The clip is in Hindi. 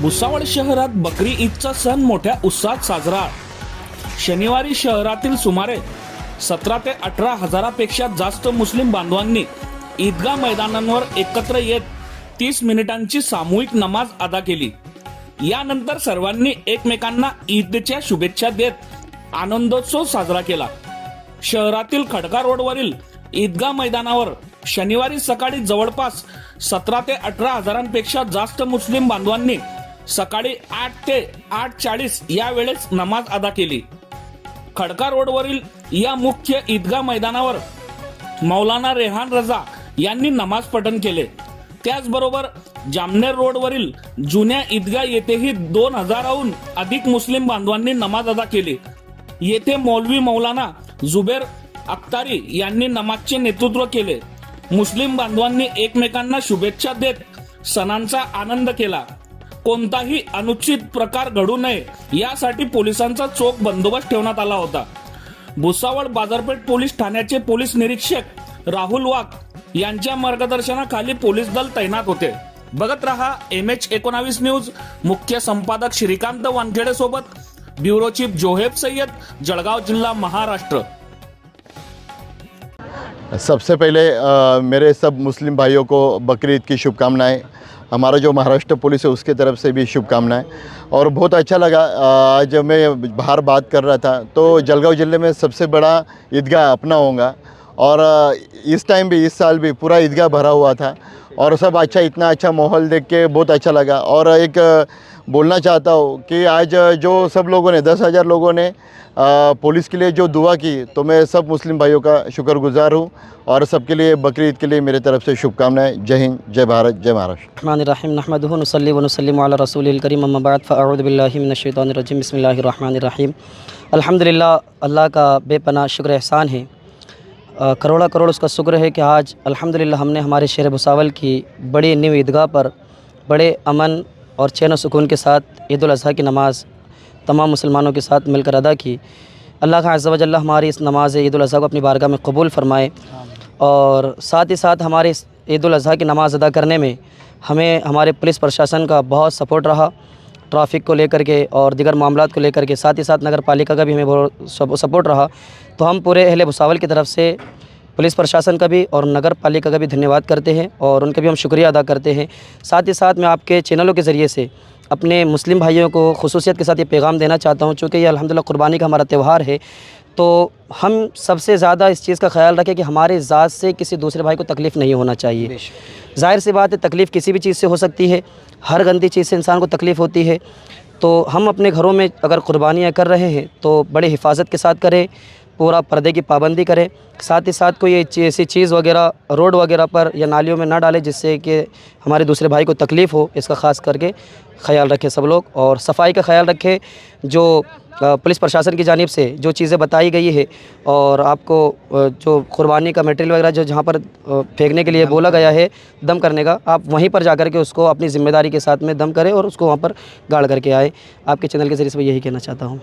भुसावळ शहरात बकरी ईदचा सण मोठ्या उत्साहात साजरा. शनिवारी शहरातील सुमारे सतरा ते अठरा हजारापेक्षा जास्त मुस्लिम बांधवांनी ईदगाह मैदानांवर एकत्र येत तीस मिनिटांची सामूहिक नमाज अदा केली. यानंतर सर्वांनी एकमेकांना ईदच्या शुभेच्छा देत आनंदोत्सव साजरा केला. शहरातील खडका रोडवरील ईदगाह मैदानावर शनिवारी सकाळी जवळपास सतरा ते अठरा हजारांपेक्षा जास्त मुस्लिम बांधवांनी सकाळी आठ ते आठ चाळीस या वेळेस नमाज अदा केली. खडका रोडवरील या मुख्य ईदगाह मैदानावर मौलाना रेहान रजा यांनी नमाज पठण केले. त्याचबरोबर जामनेर रोडवरील जुन्या ईदगाह येथेही दोन हजाराहून अधिक मुस्लिम बांधवांनी नमाज अदा केली. येथे मौलवी मौलाना जुबेर अख्तारी यांनी नमाजचे नेतृत्व केले. मुस्लिम बांधवांनी एकमेकांना शुभेच्छा देत सणांचा आनंद केला. कोणताही अनुचित प्रकार घडू नये यासाठी पोलिसांचा चोख बंदोबस्त ठेवण्यात आला होता. भुसावळ बाजारपेठ पोलीस ठाण्याचे पोलीस निरीक्षक राहुल वाघ यांच्या मार्गदर्शनाखाली पोलीस दल तैनात होते. बघत रहा एम एच एकोणावीस न्यूज. मुख्य संपादक श्रीकांत वानखेडे सोबत. ब्युरो चीफ जोहेब सय्यद जळगाव जिल्हा महाराष्ट्र. सबसे पहले मेरे सब मुस्लिम भाइयों को बकरीद की शुभकामनाएं। हमारा जो महाराष्ट्र पुलिस है, उसके तरफ़ से भी शुभकामनाएँ। और बहुत अच्छा लगा आज मैं बाहर बात कर रहा था तो जलगांव ज़िले में सबसे बड़ा ईदगाह अपना होगा। और इस टाइम भी, इस साल भी पूरा ईदगाह भरा हुआ था और सब अच्छा इतना अच्छा माहौल देख के बहुत अच्छा लगा। और एक बोलना चाहता हूँ कि आज जो सब लोगों ने, दस हज़ार लोगों ने पुलिस के लिए जो दुआ की तो मैं सब मुस्लिम भाइयों का शुक्रगुजार हूँ और सबके लिए बकरीद के लिए मेरे तरफ़ से शुभकामनाएँ। जय हिंद, जय भारत, जय महाराष्ट्र। रसूलिल करीम, अम्मा बाद। फ़अऊज़ु बिल्लाहि रजीम बिस्मिल्लाहिर रहमानिर अल्लाह का बेपना शुक्र एहसान है। करोड़ा करोड़ उसका शुक्र है कि आज अल्हम्दुलिल्लाह हमने हमारे शहर भुसावल की बड़ी न्यू ईदगाह पर बड़े अमन और चैन सुकून के साथ ईद अज़हा की नमाज़ तमाम मुसलमानों के साथ मिलकर अदा की। अल्लाह का अज़्ज़ा वजल्ला हमारी इस नमाज़ ईद अज़हा को अपनी बारगाह में कबूल फरमाए और साथ ही साथ हमारे इस ईद अज़हा की नमाज़ अदा करने में हमें हमारे पुलिस प्रशासन का बहुत सपोर्ट रहा। ट्रैफ़िक को लेकर के और दिगर मामला को लेकर के साथ ही साथ नगर पालिका का भी हमें बहुत सपोर्ट रहा। तो हम पूरे अहले भुसावल की तरफ़ से पुलिस प्रशासन का भी और नगर पालिका का भी धन्यवाद करते हैं और उनका भी हम शुक्रिया अदा करते हैं। साथ ही साथ मैं आपके चैनलों के ज़रिए से अपने मुस्लिम भाइयों को खसूसियत के साथ ये पैगाम देना चाहता हूँ, चूँकि ये अलहमदिल्ला क़ुरबानी का हमारा त्यौहार है। तो हम सबसे ज़्यादा इस चीज़ का ख्याल रखें कि हमारे ज़ात से किसी दूसरे भाई को तकलीफ़ नहीं होना चाहिए। ज़ाहिर सी बात है तकलीफ़ किसी भी चीज़ से हो सकती है हर गंदी चीज़ से इंसान को तकलीफ़ होती है। तो हम अपने घरों में अगर कुर्बानियाँ कर रहे हैं तो बड़े हिफाजत के साथ करें पूरा पर्दे की पाबंदी करें साथ ही साथ कोई ऐसी चीज़ वगैरह रोड वगैरह पर या नालियों में ना डालें जिससे कि हमारे दूसरे भाई को तकलीफ़ हो इसका ख़ास करके ख्याल रखें सब लोग और सफ़ाई का ख्याल रखें जो पुलिस प्रशासन की जानब से जो चीज़ें बताई गई है और आपको जो कुर्बानी का मटेरियल वगैरह जो जहाँ पर फेंकने के लिए बोला गया है, दम करने का, आप वहीं पर जा के उसको अपनी ज़िम्मेदारी के साथ में दम करें और उसको वहाँ पर गाड़ करके आए। आपके चैनल के ज़रिए से यही कहना चाहता हूँ।